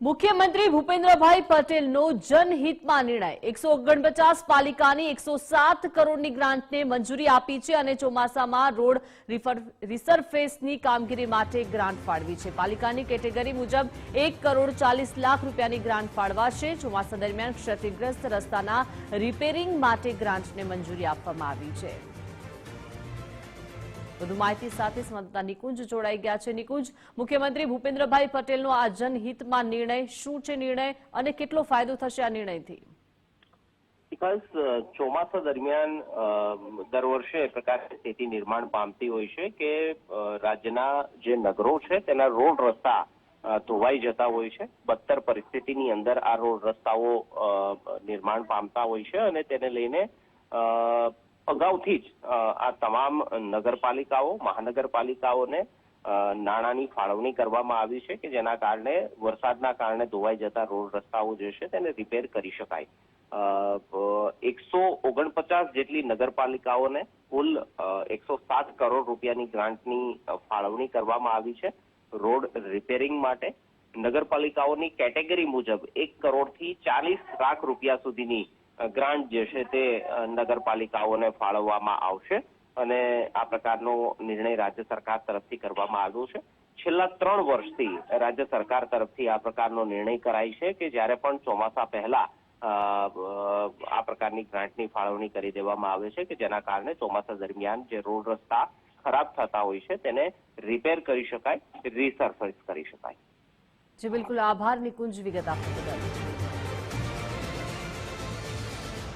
મુખ્યમંત્રી ભૂપેન્દ્રભાઈ પટેલનો જનહિતમાં નિર્ણય. એકસો ઓગણપચાસ પાલિકાની એકસો સાત કરોડની ગ્રાન્ટને મંજૂરી આપી છે અને ચોમાસામાં રોડ રિસરફેસની કામગીરી માટે ગ્રાન્ટ ફાળવી છે. પાલિકાની કેટેગરી મુજબ એક કરોડ ચાલીસ લાખ રૂપિયાની ગ્રાન્ટ ફાળવાશે. ચોમાસા દરમિયાન ક્ષતિગ્રસ્ત રસ્તાના રિપેરિંગ માટે ગ્રાન્ટને મંજૂરી આપવામાં આવી છે. વધુ માહિતી સાથે સંવાદદાતા નિકુંજ જોડાઈ ગયા છે. નિકુંજ, મુખ્યમંત્રી ભૂપેન્દ્રભાઈ પટેલનો આ જનહિતમાં નિર્ણય શું છે નિર્ણય અને કેટલો ફાયદો થશે આ નિર્ણયથી? ચોમાસા દરમિયાન દર વર્ષે પ્રકારની સ્થિતિ નિર્માણ પામતી હોય છે કે રાજ્યના જે નગરો છે તેના રોડ રસ્તા ધોવાઈ જતા હોય છે. બદતર પરિસ્થિતિની અંદર આ રોડ રસ્તાઓ નિર્માણ પામતા હોય છે અને તેને લઈને અગાઉથી જ આ તમામ નગરપાલિકાઓ, મહાનગરપાલિકાઓને નાણાંની ફાળવણી કરવામાં આવી છે કે જેના કારણે વરસાદના કારણે ધોવાઈ જતા રોડ રસ્તાઓ જે છે તેને રિપેર કરી શકાય. એકસો ઓગણપચાસ જેટલી નગરપાલિકાઓને કુલ એકસો સાત કરોડ રૂપિયાની ગ્રાન્ટની ફાળવણી કરવામાં આવી છે રોડ રિપેરિંગ માટે. નગરપાલિકાઓની કેટેગરી મુજબ એક કરોડથી ચાલીસ લાખ રૂપિયા સુધીની ગ્રાન્ટ જે છે તે નગરપાલિકાઓને ફાળવવામાં આવશે અને આ પ્રકારનો નિર્ણય રાજ્ય સરકાર તરફથી કરવામાં આવ્યો છે. છેલ્લા ત્રણ વર્ષથી રાજ્ય સરકાર તરફથી આ પ્રકારનો નિર્ણય કરાય છે કે જ્યારે પણ ચોમાસા પહેલા આ પ્રકારની ગ્રાન્ટની ફાળવણી કરી દેવામાં આવે છે કે જેના કારણે ચોમાસા દરમિયાન જે રોડ રસ્તા ખરાબ થતા હોય છે તેને રિપેર કરી શકાય, રિસર્ફેસ કરી શકાય. જી, બિલકુલ. આભાર નિકુંજ વિગત આપવા